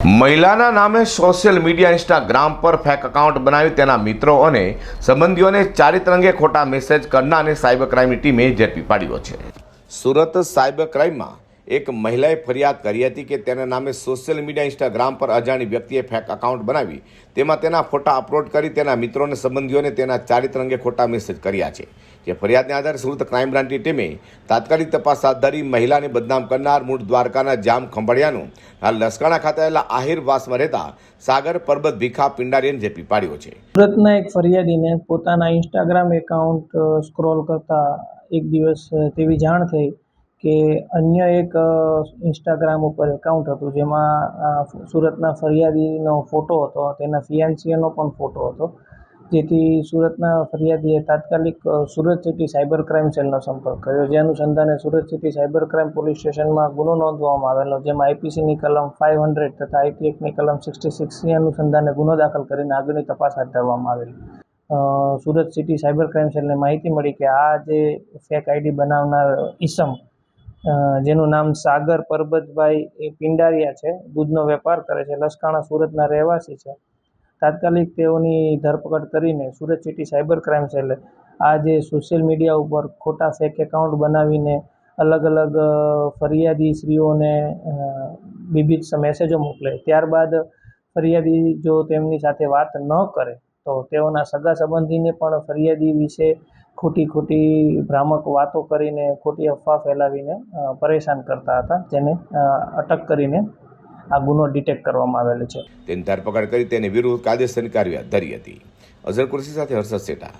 મહિલાના નામે social media Instagram પર ફેક એકાઉન્ટ બનાવી તેના મિત્રો અને સંબંધીઓને ચારિત્રંગે ખોટા મેસેજ કરનારને સાયબર ક્રાઇમની ટીમે ઝડપી પાડ્યો છે. સુરત સાયબર ક્રાઇમમાં એક મહિલાએ ફરિયાદ કરી હતી કે તેના નામે સોશિયલ મીડિયા ઇન્સ્ટાગ્રામ પર અજાણી વ્યક્તિએ ફેક એકાઉન્ટ બનાવી. તેમાં તેના ફોટા અપલોડ કરી તેના મિત્રો અને સંબંધીઓને તેના ચારિત્ર અંગે ખોટા મેસેજ કર્યા છે. જે ફરિયાદને આધારે સુરત ક્રાઇમ બ્રાન્ચની ટીમે તાત્કાલિક તપાસ હાથ ધરી મહિલાને બદનામ કરનાર મૂળ દ્વારકાના જામ ખંભાળિયાનું, હાલ લસકાણા ખાતે આવેલા આહિર વાસમાં રહેતા સાગર પરબત ભીખા પિંડારીને ઝેપી પાડ્યો છે. સુરતના એક ફરિયાદીને પોતાના ઇન્સ્ટાગ્રામ એકાઉન્ટ સ્ક્રોલ કરતા એક દિવસ તેવી જાણ થઈ કે અન્ય એક ઇન્સ્ટાગ્રામ ઉપર એકાઉન્ટ હતું જેમાં સુરતના ફરિયાદીનો ફોટો હતો તેના ફિયાન્સીનો પણ ફોટો હતો. જેથી સુરતના ફરિયાદીએ તાત્કાલિક સુરત સિટી સાયબર ક્રાઇમ સેલનો સંપર્ક કર્યો. જે અનુસંધાને Surat city cyber crime police સ્ટેશનમાં ગુનો નોંધવામાં આવેલો જેમાં આઈપીસીની કલમ ફાઇવ હંડ્રેડ તથા આઈટી કલમ સિક્સટી સિક્સની અનુસંધાને ગુનો દાખલ કરીને આગળની તપાસ હાથ ધરવામાં આવેલી. સુરત સિટી સાયબર ક્રાઇમ સેલને માહિતી મળી કે આ જે ફેક આઈડી બનાવનાર ઈસમ અ, જેનું નામ સાગર પરબતભાઈ પિંડારિયા છે. દૂધનો વેપાર કરે છે. લસકાણા સુરતના રહેવાસી છે. તાત્કાલિક તેઓની ધરપકડ કરીને સુરત સિટી સાયબર ક્રાઇમ સેલે આ જે સોશિયલ મીડિયા ઉપર ખોટા ફેક એકાઉન્ટ બનાવીને અલગ અલગ ફરિયાદી શ્રીઓને અ, મેસેજો મોકલે. ત્યારબાદ ફરિયાદી જો તેમની સાથે વાત ન કરે તો તેઓના સગા સંબંધીને પણ ફરિયાદી વિશે ખોટી ખોટી ભ્રામક વાતો કરીને, ખોટી અફવા ફેલાવીને પરેશાન કરતા હતા, જેને અટક કરીને આ ગુનો ડિટેક્ટ કરવામાં આવેલો છે. તેની ધરપકડ કરી તેની વિરુદ્ધ કાયદેસરની કાર્યવાહી ધરી હતી. અઝર કુરશી સાથે હર્ષદ શેઠા